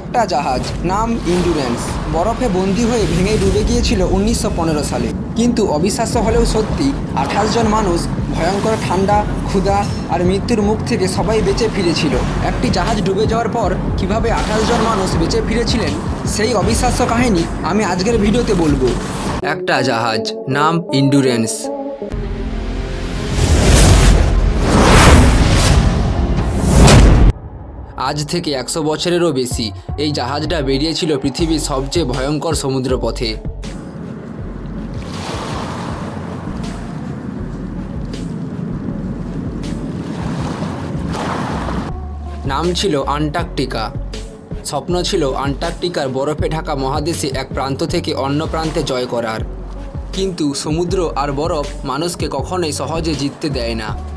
একটা জাহাজ, নাম ইন্ডুরেন্স। বরফে বন্দি হয়ে ভেঙে ডুবে গিয়েছিল উনিশশো পনেরো সালে। কিন্তু অবিশ্বাস্য হলেও সত্যি, আঠাশ জন মানুষ ভয়ঙ্কর ঠান্ডা, ক্ষুধা আর মৃত্যুর মুখ থেকে সবাই বেঁচে ফিরেছিল। একটি জাহাজ ডুবে যাওয়ার পর কীভাবে আঠাশ জন মানুষ বেঁচে ফিরেছিলেন, সেই অবিশ্বাস্য কাহিনী আমি আজকের ভিডিওতে বলব। একটা জাহাজ, নাম ইন্ডুরেন্স। আজ থেকে একশো বছরেরও বেশি। এই জাহাজটা বেরিয়েছিল পৃথিবীর সবচেয়ে ভয়ঙ্কর সমুদ্রপথে। নাম ছিল আন্টার্কটিকা। স্বপ্ন ছিল আন্টার্কটিকার বরফে ঢাকা মহাদেশে এক প্রান্ত থেকে অন্য প্রান্তে জয় করার। কিন্তু সমুদ্র আর বরফ মানুষকে কখনোই সহজে জিততে দেয় না।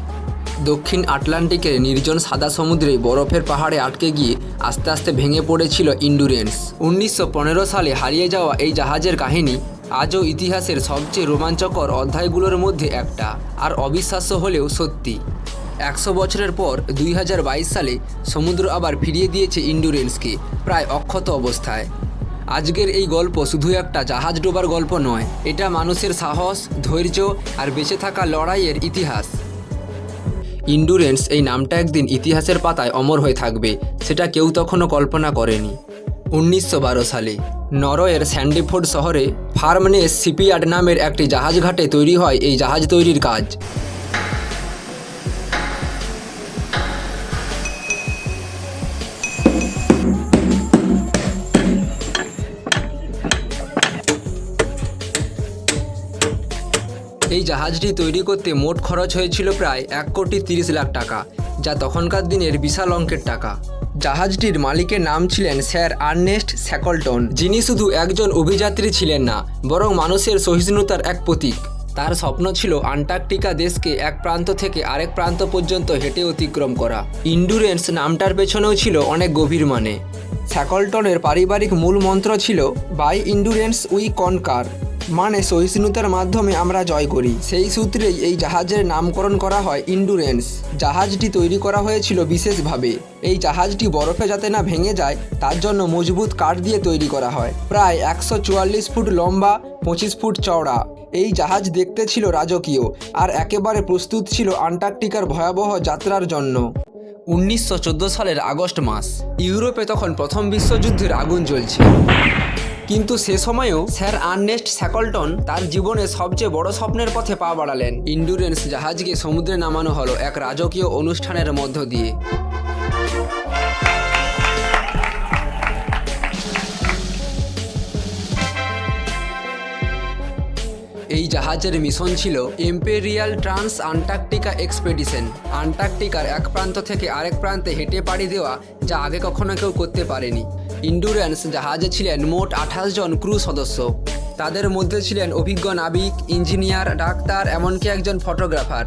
দক্ষিণ আটলান্টিকের নির্জন সাদা সমুদ্রে বরফের পাহাড়ে আটকে গিয়ে আস্তে আস্তে ভেঙে পড়েছিল ইন্ডুরেন্স। উনিশশো পনেরো সালে হারিয়ে যাওয়া এই জাহাজের কাহিনী আজও ইতিহাসের সবচেয়ে রোমাঞ্চকর অধ্যায়গুলোর মধ্যে একটা, আর অবিশ্বাস্য হলেও সত্যি। একশো বছরের পর দুই হাজার বাইশ সালে সমুদ্র আবার ফিরিয়ে দিয়েছে ইন্ডুরেন্সকে, প্রায় অক্ষত অবস্থায়। আজকের এই গল্প শুধু একটা জাহাজ ডোবার গল্প নয়, এটা মানুষের সাহস, ধৈর্য, আর বেঁচে থাকা লড়াইয়ের ইতিহাস। ইন্ডুরেন্স এই নামটা একদিন ইতিহাসের পাতায় অমর হয়ে থাকবে, সেটা কেউ তখনও কল্পনা করেনি। উনিশশো বারো সালে নরওয়ের স্যান্ডিফোর্ড শহরে ফার্মনেস শিপইয়ার্ড নামের একটি জাহাজ ঘাটে তৈরি হয় এই জাহাজ তৈরির কাজ। জাহাজটি তৈরি করতে মোট খরচ হয়েছিল প্রায় এক কোটি তিরিশ লাখ টাকা, যা তখনকার দিনের বিশাল অঙ্কের টাকা। জাহাজটির মালিকের নাম ছিলেন স্যার আর্নেস্ট স্যাকলটন, যিনি শুধু একজন অভিযাত্রী ছিলেন না, বরং মানুষের সহিষ্ণুতার এক প্রতীক। তার স্বপ্ন ছিল আন্টার্কটিকা দেশকে এক প্রান্ত থেকে আরেক প্রান্ত পর্যন্ত হেঁটে অতিক্রম করা। ইন্ডুরেন্স নামটার পেছনেও ছিল অনেক গভীর মানে। স্যাকলটনের পারিবারিক মূল মন্ত্র ছিল, বাই ইন্ডুরেন্স উই কনকার। মানে সহিষ্ণুতার মাধ্যমে আমরা জয় করি। সেই সূত্রেই এই জাহাজের নামকরণ করা হয় ইন্ডুরেন্স। জাহাজটি তৈরি করা হয়েছিল বিশেষভাবে। এই জাহাজটি বরফে যাতে না ভেঙে যায়, তার জন্য মজবুত কাঠ দিয়ে তৈরি করা হয়। প্রায় একশো চুয়াল্লিশ ফুট লম্বা, পঁচিশ ফুট চওড়া। এই জাহাজ দেখতে ছিল রাজকীয় আর একেবারে প্রস্তুত ছিল আন্টার্কটিকার ভয়াবহ যাত্রার জন্য। উনিশশো চোদ্দ সালের আগস্ট মাস। ইউরোপে তখন প্রথম বিশ্বযুদ্ধের আগুন জ্বলছে কিন্তু সে সময়েও স্যার আর্নেস্ট স্যাকলটন তার জীবনে সবচেয়ে বড় স্বপ্নের পথে পা বাড়ালেন। ইন্ডুরেন্স জাহাজকে সমুদ্রে নামানো হলো এক রাজকীয় অনুষ্ঠানের মধ্য দিয়ে। এই জাহাজের মিশন ছিল এম্পেরিয়াল ট্রান্স আন্টার্কটিকা এক্সপেডিশন। আন্টার্কটিকার এক প্রান্ত থেকে আরেক প্রান্তে হেঁটে পাড়ি দেওয়া যা আগে কখনো কেউ করতে পারেনি। ইন্ডুরেন্স জাহাজে ছিলেন মোট আঠাশ জন ক্রু সদস্য। তাদের মধ্যে ছিলেন অভিজ্ঞ নাবিক, ইঞ্জিনিয়ার, ডাক্তার, এমনকি একজন ফটোগ্রাফার,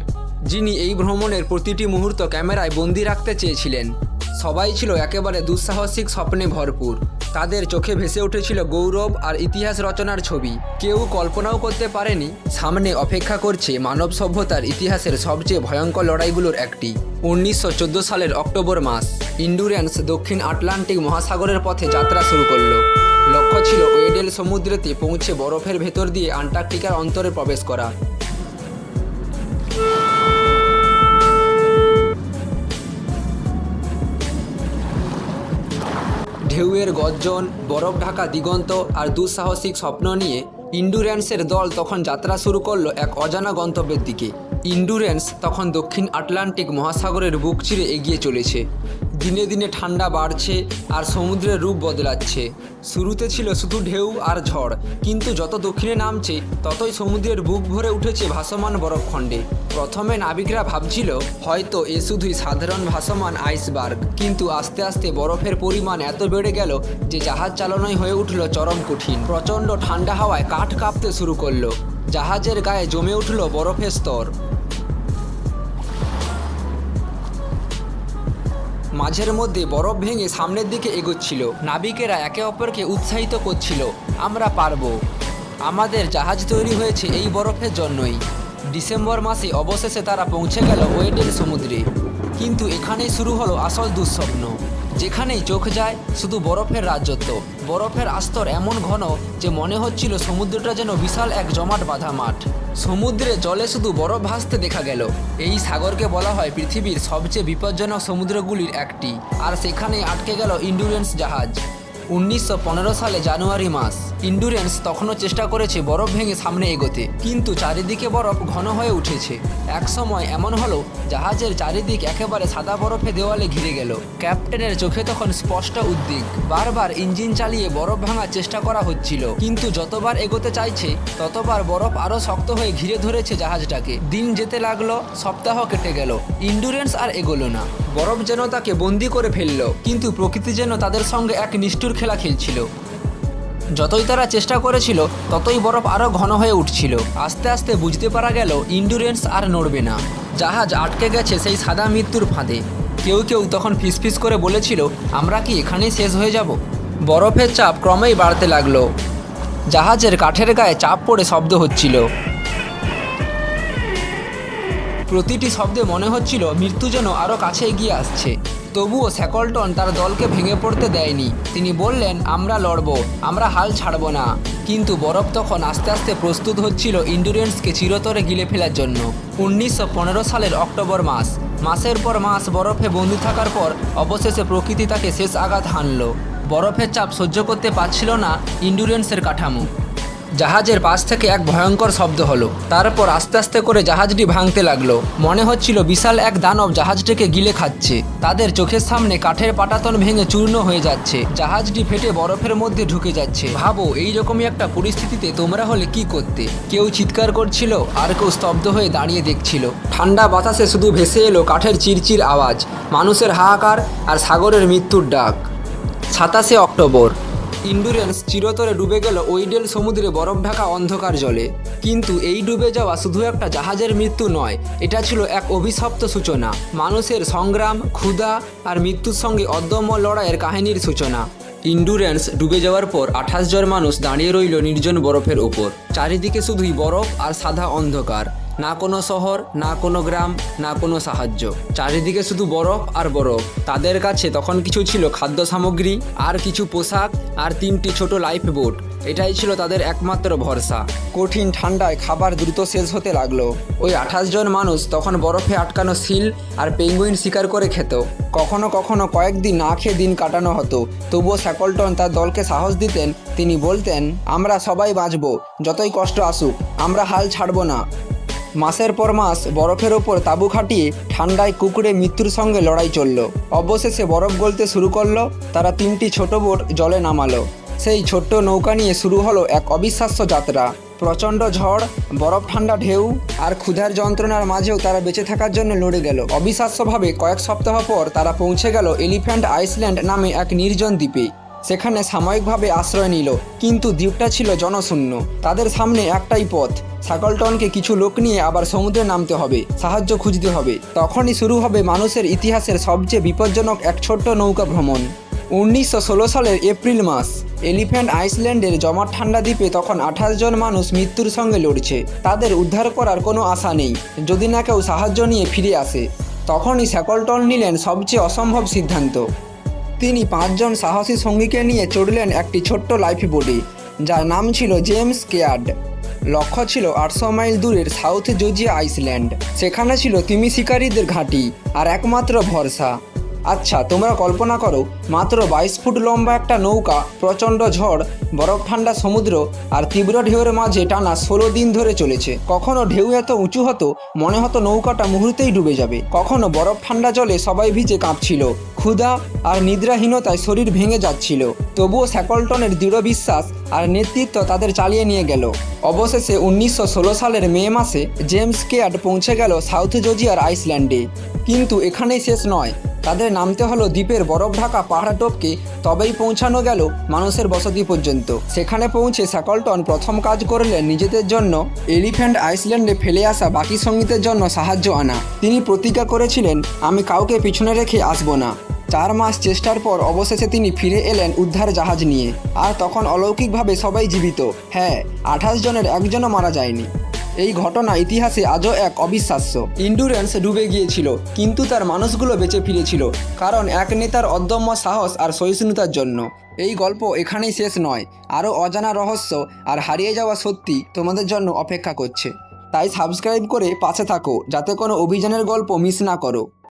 যিনি এই ভ্রমণের প্রতিটি মুহূর্ত ক্যামেরায় বন্দি রাখতে চেয়েছিলেন। সবাই ছিল একেবারে দুঃসাহসিক স্বপ্নে ভরপুর। তাদের চোখে ভেসে উঠেছিল গৌরব আর ইতিহাস রচনার ছবি। কেউ কল্পনাও করতে পারেনি, সামনে অপেক্ষা করছে মানব সভ্যতার ইতিহাসের সবচেয়ে ভয়ঙ্কর লড়াইগুলোর একটি। উনিশশো চোদ্দ সালের অক্টোবর মাস, ইন্ডুরেন্স দক্ষিণ আটলান্টিক মহাসাগরের পথে যাত্রা শুরু করল। লক্ষ্য ছিল ওয়েডেল সমুদ্রেতে পৌঁছে বরফের ভেতর দিয়ে আন্টার্কটিকার অন্তরে প্রবেশ করা। ঢেউয়ের গর্জন, বরফ ঢাকা দিগন্ত আর দুঃসাহসিক স্বপ্ন নিয়ে ইন্ডুরেন্সের দল তখন যাত্রা শুরু করল এক অজানা গন্তব্যের দিকে। ইন্ডুরেন্স তখন দক্ষিণ আটলান্টিক মহাসাগরের বুক চিরে এগিয়ে চলেছে। দিনে দিনে ঠান্ডা বাড়ছে আর সমুদ্রের রূপ বদলাচ্ছে। শুরুতে ছিল শুধু ঢেউ আর ঝড়, কিন্তু যত দক্ষিণে নামছে, ততই সমুদ্রের বুক ভরে উঠেছে ভাসমান বরফখণ্ডে প্রথমে নাবিকরা ভাবছিল, হয়তো এ শুধুই সাধারণ ভাসমান আইসবার্গ। কিন্তু আস্তে আস্তে বরফের পরিমাণ এত বেড়ে গেল যে জাহাজ চালানোই হয়ে উঠল চরম কঠিন। প্রচণ্ড ঠান্ডা হাওয়ায় কাঠ কাঁপতে শুরু করল। জাহাজের গায়ে জমে উঠল বরফের স্তর। মাঝের মধ্যে বরফ ভেঙে সামনের দিকে এগোচ্ছিল। নাবিকেরা একে অপরকে উৎসাহিত করছিল। আমরা পারব। আমাদের জাহাজ তৈরি হয়েছে এই বরফের জন্যই। ডিসেম্বর মাসে অবশেষে তারা পৌঁছে গেল ওয়েডের সমুদ্রে। কিন্তু এখানেই শুরু হলো আসল দুঃস্বপ্ন। যেখানেই চোখ যায়, শুধু বরফের রাজত্ব। বরফের আস্তর এমন ঘন যে মনে হচ্ছিল সমুদ্রটা যেন বিশাল এক জমাট বাঁধা মাঠ। সমুদ্রে জলে শুধু বরফ ভাসতে দেখা গেল। এই সাগরকে বলা হয় পৃথিবীর সবচেয়ে বিপজ্জনক সমুদ্রগুলির একটি। আর সেখানেই আটকে গেল ইন্ডুরেন্স জাহাজ। উনিশশো পনেরো সালে জানুয়ারি মাস। ইন্ডুরেন্স তখনও চেষ্টা করেছে বরফ ভেঙে সামনে এগোতে, কিন্তু চারিদিকে বরফ ঘন হয়ে উঠেছে। এক সময় এমন হলো, জাহাজের চারিদিক একেবারে সাদা বরফে দেওয়ালে ঘিরে গেল। ক্যাপ্টেনের চোখে তখন স্পষ্ট উদ্বেগ। বারবার ইঞ্জিন চালিয়ে বরফ ভাঙার চেষ্টা করা হচ্ছিল, কিন্তু যতবার এগোতে চাইছে, ততবার বরফ আরও শক্ত হয়ে ঘিরে ধরেছে জাহাজটাকে। দিন যেতে লাগল, সপ্তাহ কেটে গেল। ইন্ডুরেন্স আর এগোলো না। বরফ যেন তাকে বন্দি করে ফেলল, কিন্তু প্রকৃতি যেন তাদের সঙ্গে এক নিষ্ঠুর খেলা খেলছিল। যতই তারা চেষ্টা করেছিল, ততই বরফ আরও ঘন হয়ে উঠছিল। আস্তে আস্তে বুঝতে পারা গেল, ইন্ডুরেন্স আর নড়বে না। জাহাজ আটকে গেছে সেই সাদা মৃত্যুর ফাঁদে। কেউ কেউ তখন ফিসফিস করে বলেছিল, আমরা কি এখানেই শেষ হয়ে যাব? বরফের চাপ ক্রমেই বাড়তে লাগল। জাহাজের কাঠের গায়ে চাপ পড়ে শব্দ হচ্ছিল। প্রতিটি শব্দে মনে হচ্ছিল, মৃত্যু যেন আরও কাছে এগিয়ে আসছে। তবুও স্যাকলটন তার দলকে ভেঙে পড়তে দেয়নি। তিনি বললেন, আমরা লড়ব, আমরা হাল ছাড়ব না। কিন্তু বরফ তখন আস্তে আস্তে প্রস্তুত হচ্ছিল ইন্ডুরেন্সকে চিরতরে গিলে ফেলার জন্য। উনিশশো পনেরো সালের অক্টোবর মাস, মাসের পর মাস বরফে বন্দি থাকার পর অবশেষে প্রকৃতি তাকে শেষ আঘাত হানল। বরফের চাপ সহ্য করতে পারছিল না ইন্ডুরেন্সের কাঠামো। জাহাজের পাশ থেকে এক ভয়ঙ্কর শব্দ হলো। তারপর আস্তে আস্তে করে জাহাজটি ভাঙতে লাগল। মনে হচ্ছিল বিশাল এক দানব জাহাজটিকে গিলে খাচ্ছে। তাদের চোখের সামনে কাঠের পাটাতন ভেঙে চূর্ণ হয়ে যাচ্ছে। জাহাজটি ফেটে বরফের মধ্যে ঢুকে যাচ্ছে। ভাবো এইরকমই একটা পরিস্থিতিতে তোমরা হলে কি করতে? কেউ চিৎকার করছিল, আর কেউ স্তব্ধ হয়ে দাঁড়িয়ে দেখছিল। ঠান্ডা বাতাসে শুধু ভেসে এলো কাঠের চিরচির আওয়াজ, মানুষের হাহাকার আর সাগরের মৃত্যুর ডাক। সাতাশে অক্টোবর ইন্ডুরেন্স চিরতরে ডুবে গেল ওইডেল সমুদ্রে বরফ ঢাকা অন্ধকার জলে। কিন্তু এই ডুবে যাওয়া শুধু একটা জাহাজের মৃত্যু নয়, এটা ছিল এক অভিশপ্ত সূচনা, মানুষের সংগ্রাম, ক্ষুধা আর মৃত্যুর সঙ্গে অদম্য লড়াইয়ের কাহিনীর সূচনা। ইন্ডুরেন্স ডুবে যাওয়ার পর আঠাশ জন মানুষ দাঁড়িয়ে রইল নির্জন বরফের ওপর চারিদিকে শুধুই বরফ আর সাদা অন্ধকার। না কোনো শহর, না কোনো গ্রাম, না কোনো সাহায্য। চারিদিকে শুধু বরফ আর বরফ। তাদের কাছে তখন কিছু ছিল খাদ্য সামগ্রী, আর কিছু পোশাক, আর তিনটি ছোট লাইফ বোট। এটাই ছিল তাদের একমাত্র ভরসা। কঠিন ঠান্ডায় খাবার দ্রুত শেষ হতে লাগল। ওই আঠাশ জন মানুষ তখন বরফে আটকানো সিল আর পেঙ্গুইন শিকার করে খেত। কখনো কখনো কয়েকদিন না খেয়ে দিন কাটানো হতো। তবুও স্যাকলটন তার দলকে সাহস দিতেন। তিনি বলতেন, আমরা সবাই বাঁচব। যতই কষ্ট আসুক, আমরা হাল ছাড়বো না। মাসের পর মাস বরফের ওপর তাঁবু খাটিয়ে ঠান্ডায় কুকুরে মৃত্যুর সঙ্গে লড়াই চলল। অবশেষে বরফ গলতে শুরু করল, তারা তিনটি ছোট বোট জলে নামালো। সেই ছোট্ট নৌকা নিয়ে শুরু হলো এক অবিশ্বাস্য যাত্রা। প্রচণ্ড ঝড়, বরফ ঠান্ডা ঢেউ আর ক্ষুধার যন্ত্রণার মাঝেও তারা বেঁচে থাকার জন্য লড়ে গেল। অবিশ্বাস্যভাবে কয়েক সপ্তাহ পর তারা পৌঁছে গেল এলিফ্যান্ট আইসল্যান্ড নামে এক নির্জন দ্বীপে। সেখানে সাময়িকভাবে আশ্রয় নিল, কিন্তু দ্বীপটা ছিল জনশূন্য। তাদের সামনে একটাই পথ সাকলটনকে কিছু লোক নিয়ে আবার সমুদ্রে নামতে হবে, সাহায্য খুঁজতে হবে। তখনই শুরু হবে মানুষের ইতিহাসের সবচেয়ে বিপজ্জনক এক ছোট্ট নৌকা ভ্রমণ। উনিশশো ষোলো সালের এপ্রিল মাস, এলিফ্যান্ট আইসল্যান্ডের জমাট ঠান্ডা দ্বীপে তখন আঠাশ জন মানুষ মৃত্যুর সঙ্গে লড়ছে। তাদের উদ্ধার করার কোনো আশা নেই, যদি না কেউ সাহায্য নিয়ে ফিরে আসে। তখনই স্যাকলটন নিলেন সবচেয়ে অসম্ভব সিদ্ধান্ত। তিনি পাঁচজন সাহসী সঙ্গীকে নিয়ে চড়লেন একটি ছোট্ট লাইফ বোটে যার নাম ছিল জেমস কেয়ার্ড। লক্ষ্য ছিল আটশো মাইল দূরের সাউথ জর্জিয়া আইসল্যান্ড। সেখানে ছিল তিমি শিকারীদের ঘাঁটি আর একমাত্র ভরসা। আচ্ছা তোমরা কল্পনা করো, মাত্র বাইশ ফুট লম্বা একটা নৌকা, প্রচণ্ড ঝড় বরফ ঠান্ডা সমুদ্র আর তীব্র ঢেউয়ের মাঝে টানা ষোলো দিন ধরে চলেছে। কখনো ঢেউ এত উঁচু হতো, মনে হতো নৌকাটা মুহূর্তেই ডুবে যাবে। কখনো বরফ ঠান্ডা জলে সবাই ভিজে কাঁপছিল, ক্ষুধা আর নিদ্রাহীনতায় শরীর ভেঙে যাচ্ছিল। তবুও স্যাকলটনের দৃঢ় বিশ্বাস আর নেতৃত্ব তাদের চালিয়ে নিয়ে গেল। অবশেষে উনিশশো ষোলো সালের মে মাসে জেমস কেয়ার্ড পৌঁছে গেল সাউথ জর্জিয়ার আইসল্যান্ডে। কিন্তু এখানেই শেষ নয়। তাদের নামতে হলো দ্বীপের বরফ ঢাকা পাহাড় টপকে তবেই পৌঁছানো গেল মানুষের বসতি পর্যন্ত। সেখানে পৌঁছে স্যাকলটন প্রথম কাজ করলেন নিজেদের জন্য এলিফ্যান্ট আইসল্যান্ডে ফেলে আসা বাকি সঙ্গীতের জন্য সাহায্য আনা। তিনি প্রতিজ্ঞা করেছিলেন, আমি কাউকে পিছনে রেখে আসব না। চার মাস চেষ্টার পর অবশেষে তিনি ফিরে এলেন উদ্ধার জাহাজ নিয়ে। আর তখন অলৌকিকভাবে সবাই জীবিত। হ্যাঁ আঠাশ জনের একজনও মারা যায়নি। এই ঘটনা ইতিহাসে আজও এক অবিশ্বাস্য। ইন্ডুরেন্স ডুবে গিয়েছিল, কিন্তু তার মানুষগুলো বেঁচে ফিরেছিল, কারণ এক নেতার অদম্য সাহস আর সহিষ্ণুতার জন্য। এই গল্প এখানেই শেষ নয়, আরও অজানা রহস্য আর হারিয়ে যাওয়া সত্যি তোমাদের জন্য অপেক্ষা করছে। তাই সাবস্ক্রাইব করে পাশে থাকো, যাতে কোনো অভিযানের গল্প মিস না করো।